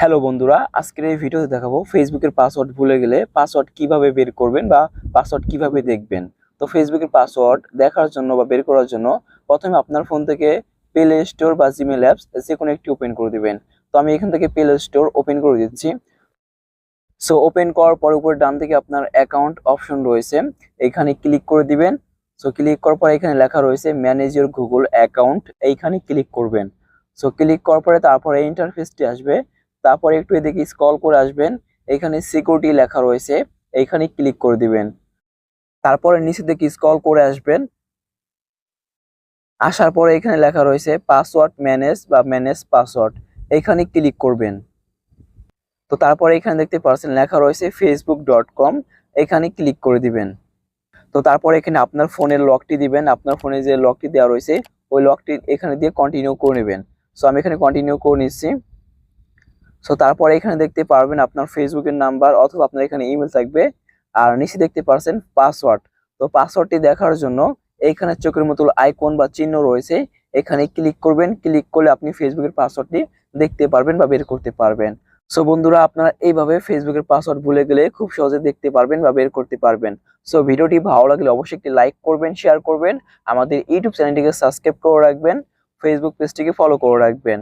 Hello বন্ধুরা, আজকের এই ভিডিওতে দেখাবো ফেসবুকের পাসওয়ার্ড ভুলে গেলে পাসওয়ার্ড কীভাবে বের করবেন বা পাসওয়ার্ড কীভাবে দেখবেন। তো ফেসবুকের পাসওয়ার্ড দেখার জন্য বা বের করার জন্য প্রথমে আপনার ফোন থেকে প্লে স্টোর বা জিমেল অ্যাপস যে কোনো একটি ওপেন করে দিবেন। তো আমি এখান থেকে প্লে স্টোর ওপেন করে দিচ্ছি। সো ওপেন করার পর উপরে ডান থেকে আপনার অ্যাকাউন্ট অপশন রয়েছে। এখানে ক্লিক করে দিবেন। সো ক্লিক করার পর এখানে লেখা রয়েছে ম্যানেজ ইউর গুগল অ্যাকাউন্ট এইখানে ক্লিক করবেন। সো ক্লিক করার পরে তারপরে ইন্টারফেসটি আসবে। তারপরে একটু এদিকে স্ক্রল করে আসবেন, এখানে সিকিউরিটি লেখা রয়েছে এইখানে ক্লিক করে দিবেন। তারপরে নিচে দিকে স্ক্রল করে আসবেন। আসার পরে এখানে লেখা রয়েছে পাসওয়ার্ড ম্যানেজ বা ম্যানেজ পাসওয়ার্ড এখানে ক্লিক করবেন। তো তারপরে এখানে দেখতে পাচ্ছেন লেখা রয়েছে ফেসবুক ডট কম এখানে ক্লিক করে দিবেন। তো তারপরে এখানে আপনার ফোনের লকটি দিবেন, আপনার ফোনে যে লকটি দেওয়া রয়েছে, ওই লকটি এখানে দিয়ে কন্টিনিউ করে নেবেন। সো আমি এখানে কন্টিনিউ করে নিচ্ছি। সো তারপরে এখানে দেখতে পারবেন আপনার ফেসবুকের নাম্বার অথবা আপনার এখানে ইমেল থাকবে। আর নিচে দেখতে পারছেন পাসওয়ার্ড তো পাসওয়ার্ডটি দেখার জন্য এইখানে চোখের মতো আইকন বা চিহ্ন রয়েছে। এখানে ক্লিক করবেন। ক্লিক করলে আপনি ফেসবুকের পাসওয়ার্ডটি দেখতে পারবেন বা বের করতে পারবেন। সো বন্ধুরা, আপনারা এইভাবে ফেসবুকের পাসওয়ার্ড ভুলে গেলে খুব সহজে দেখতে পারবেন বা বের করতে পারবেন। সো ভিডিওটি ভালো লাগলে অবশ্যই একটি লাইক করবেন শেয়ার করবেন। আমাদের ইউটিউব চ্যানেলটিকে সাবস্ক্রাইব করে রাখবেন। ফেসবুক পেজটিকে ফলো করে রাখবেন।